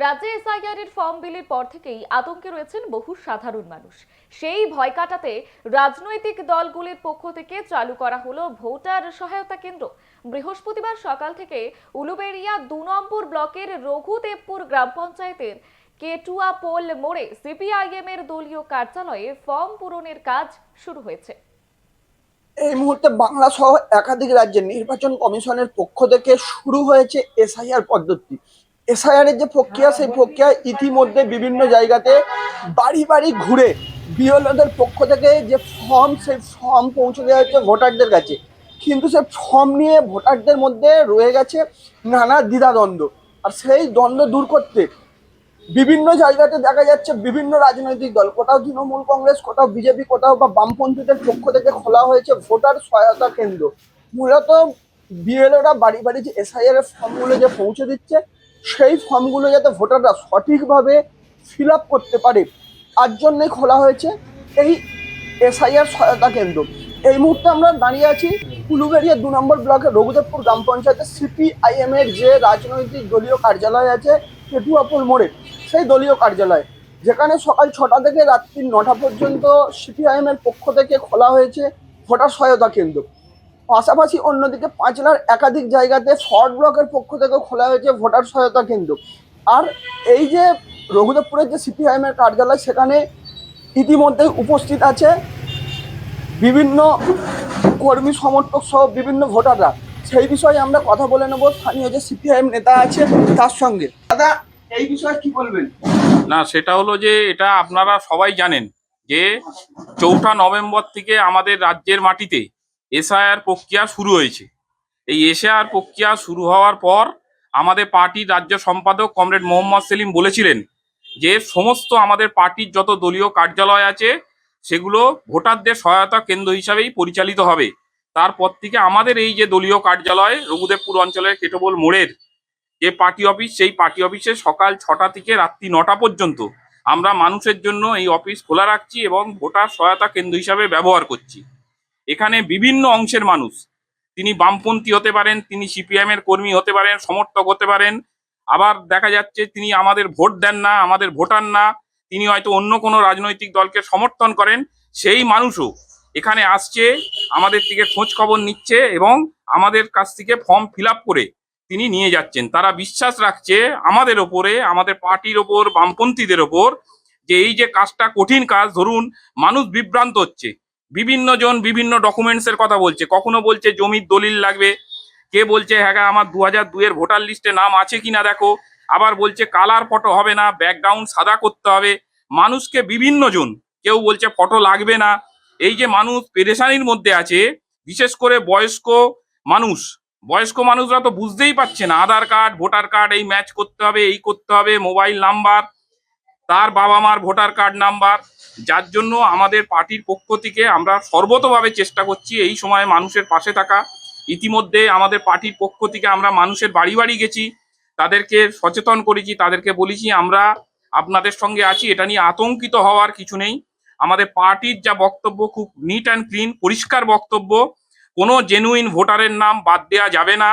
রাজ্যে এসআইআরের ফর্ম বিলির পর থেকেই আতঙ্কে রয়েছেন বহু সাধারণ মানুষ। সেই ভয় কাটাতে রাজনৈতিক দলগুলির পক্ষ থেকে চালু করা হলো ভোটার সহায়তা কেন্দ্র। বৃহস্পতিবার সকাল থেকে উলুবেড়িয়া দু নম্বর ব্লকের রঘুদেবপুর গ্রাম পঞ্চায়েতের কেটুয়া পোল মোড়ে সিপিআইএম এর দলীয় কার্যালয়ে ফর্ম পূরণের কাজ শুরু হয়েছে। এই মুহূর্তে বাংলা সহ একাধিক রাজ্যের নির্বাচন কমিশনের পক্ষ থেকে শুরু হয়েছে এসআইআর পদ্ধতি। এসআইআর এর যে প্রক্রিয়া, সেই প্রক্রিয়া ইতিমধ্যে বিভিন্ন জায়গাতে বাড়ি বাড়ি ঘুরে বিএলওদের পক্ষ থেকে যে ফর্ম সেই ফর্ম পৌঁছে দেওয়া হচ্ছে ভোটারদের কাছে। কিন্তু সে ফর্ম নিয়ে ভোটারদের মধ্যে রয়ে গেছে নানা দ্বিধাদ্বন্দ্ব। আর সেই দ্বন্দ্ব দূর করতে বিভিন্ন জায়গাতে দেখা যাচ্ছে বিভিন্ন রাজনৈতিক দল, কোথাও তৃণমূল কংগ্রেস, কোথাও বিজেপি, কোথাও বা বামপন্থীদের পক্ষ থেকে খোলা হয়েছে ভোটার সহায়তা কেন্দ্র। মূলত বিএলওরা বাড়ি বাড়ি যে এসআইআর ফর্মগুলো যে পৌঁছে দিচ্ছে সেই ফর্মগুলো যাতে ভোটাররা সঠিকভাবে ফিল আপ করতে পারে। তার জন্যই খোলা হয়েছে এই এসআইআর সহায়তা কেন্দ্র। এই মুহূর্তে আমরা দাঁড়িয়ে আছি উলুবেড়িয়া দু নম্বর ব্লকের রঘুদেবপুর গ্রাম পঞ্চায়েতের সিপিআইএম এর যে রাজনৈতিক দলীয় কার্যালয় আছে পেটুয়াপুল মোড়ে, সেই দলীয় কার্যালয়। যেখানে সকাল ছটা থেকে রাত্রি নটা পর্যন্ত সিপিআইএম এর পক্ষ থেকে খোলা হয়েছে ভোটার সহায়তা কেন্দ্র। পাশাপাশি অন্যদিকে পাঁচ পাঁচলার একাধিক জায়গাতে ফর্ড ব্লকের পক্ষ থেকে খোলা হয়েছে ভোটার সহায়তা কেন্দ্র। আর এই যে রঘুদেবপুরের যে সিপিআইএম এর কার্যালয়, সেখানে ইতিমধ্যে উপস্থিত আছে বিভিন্ন কর্মী সমর্থক সহ বিভিন্ন ভোটাররা। সেই বিষয়ে আমরা কথা বলে নেব। স্থানীয় যে সিপিআইএম নেতা আছে, তার সঙ্গে। দাদা, এই বিষয়ে কি বলবেন? না, সেটা হলো যে, এটা আপনারা সবাই জানেন যে, চৌঠা নভেম্বর থেকে আমাদের রাজ্যের মাটিতে এসআইআর প্রক্রিয়া শুরু হয়েছে। এই এসআইআর প্রক্রিয়া শুরু হওয়ার পর আমাদের পার্টির রাজ্য সম্পাদক কমরেড মোহাম্মদ সেলিম বলেছিলেন যে, সমস্ত আমাদের পার্টির যত দলীয় কার্যালয় আছে, সেগুলো ভোটারদের সহায়তা কেন্দ্র হিসাবেই পরিচালিত হবে। তারপর থেকে আমাদের এই যে দলীয় কার্যালয়, রঘুদেবপুর অঞ্চলের কেটবল মোড়ের যে পার্টি অফিস, সেই পার্টি অফিসে সকাল ছটা থেকে রাত্রি নটা পর্যন্ত আমরা মানুষের জন্য এই অফিস খোলা রাখছি এবং ভোটার সহায়তা কেন্দ্র হিসাবে ব্যবহার করছি। এখানে বিভিন্ন অংশের মানুষ। তিনি বামপন্থী হতে পারেন, তিনি সিপিএম এর কর্মী হতে পারেন, সমর্থক হতে পারেন। আবার দেখা যাচ্ছে তিনি আমাদের ভোট দেন না, আমাদের ভোটার না। তিনি হয়তো অন্য কোনো রাজনৈতিক দলকে সমর্থন করেন, সেই মানুষও এখানে আসছে, আমাদের থেকে খোঁজ খবর নিচ্ছে এবং আমাদের কাছ থেকে ফর্ম ফিল করে তিনি নিয়ে যাচ্ছেন। তারা বিশ্বাস রাখছে আমাদের ওপরে, আমাদের পার্টির ওপর, বামপন্থীদের ওপর, যে এই যে কাজটা কঠিন কাজ, ধরুন মানুষ বিভ্রান্ত হচ্ছে। বিভিন্ন জন বিভিন্ন ডকুমেন্টস এর কথা বলছে। কখনো বলছে জমির দলিল লাগবে। কে বলছে হ্যাঁ আমার দু হাজার দুয়ের ভোটার লিস্টে নাম আছে কিনা দেখো। আবার বলছে কালার ফটো হবে না ব্যাকগ্রাউন্ড সাদা করতে হবে। মানুষকে বিভিন্ন জন, কেউ বলছে ফটো লাগবে না। এই যে মানুষ পেরেশানির মধ্যে আছে, বিশেষ করে বয়স্ক মানুষ। বয়স্ক মানুষরা তো বুঝতেই পারছে না, আধার কার্ড ভোটার কার্ড এই ম্যাচ করতে হবে, এই করতে হবে মোবাইল নাম্বার তার বাবা মার ভোটার কার্ড নাম্বার যার জন্য আমাদের পার্টির পক্ষ থেকে আমরা সর্বতভাবে চেষ্টা করছি এই সময় মানুষের পাশে থাকা। ইতিমধ্যে আমাদের পার্টির পক্ষ থেকে আমরা মানুষের বাড়ি বাড়ি গেছি, তাদেরকে সচেতন করেছি, তাদেরকে বলেছি, আমরা আপনাদের সঙ্গে আছি, এটা নিয়ে আতঙ্কিত হওয়ার কিছু নেই। আমাদের পার্টির যা বক্তব্য খুব নিট অ্যান্ড ক্লিন পরিষ্কার বক্তব্য। কোনো জেনুইন ভোটারের নাম বাদ দেওয়া যাবে না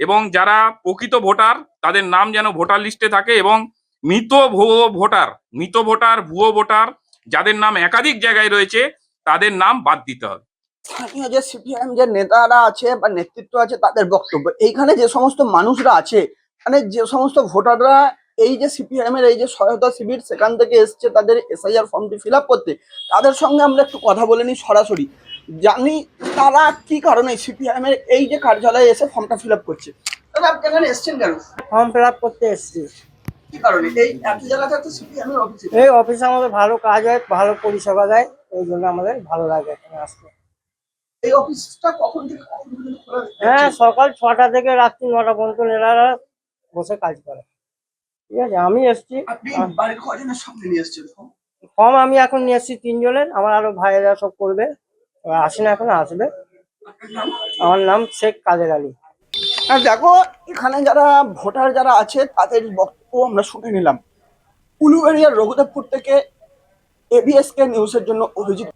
এবং যারা প্রকৃত ভোটার, তাদের নাম যেন ভোটার লিস্টে থাকে এবং মৃত ভুয়ো ভোটার, মৃত ভোটার, ভুয়ো ভোটার যাদের নাম একাধিক জায়গায় রয়েছে তাদের নাম বাদ দিতে হবে। স্থানীয় যে সিপিআইএম যে নেতারা আছে বা নেতৃত্ব আছে তাদের বক্তব্য। এইখানে যে সমস্ত মানুষরা আছে মানে যে সমস্ত ভোটাররা এই যে সিপিআইএম এর এই যে সহায়তা শিবির সেখান থেকে এসছে তাদের এসআইআর ফর্মটি ফিল আপ করতে। তাদের সঙ্গে আমরা একটু কথা বলে নিই সরাসরি। জানি তারা কি কারণে সিপিআইএম এর এই যে কার্যালয়ে এসে ফর্মটা ফিল আপ করছে? আপনি এখানে এসছেন কেন ফর্ম ফিল আপ করতে এসেছি। এই অফিস এই অফিসে আমাদের ভালো কাজ হয় ভালো পরিষেবা দেয় ওই জন্য আমাদের ভালো লাগে এখানে আসতে। এই অফিসটা কখন থেকে হ্যাঁ সকাল ছটা থেকে রাত্রি নটা পর্যন্ত এনারা বসে কাজ করে। ঠিক আছে আমি এসছি? ফর্ম আমি এখন নিয়ে এসছি তিনজনের আমার আরও ভাইয়েরা সব করবে। আসে না এখন আসবে। নাম? আমার নাম শেখ কাদের আলী। আর দেখো এখানে যারা ভোটার যারা আছে তাদের বক্তব্য আমরা শুনে নিলাম। উলুবেড়িয়ার রঘুদেবপুর থেকে এবিএসকে নিউজের জন্য অভিজিৎ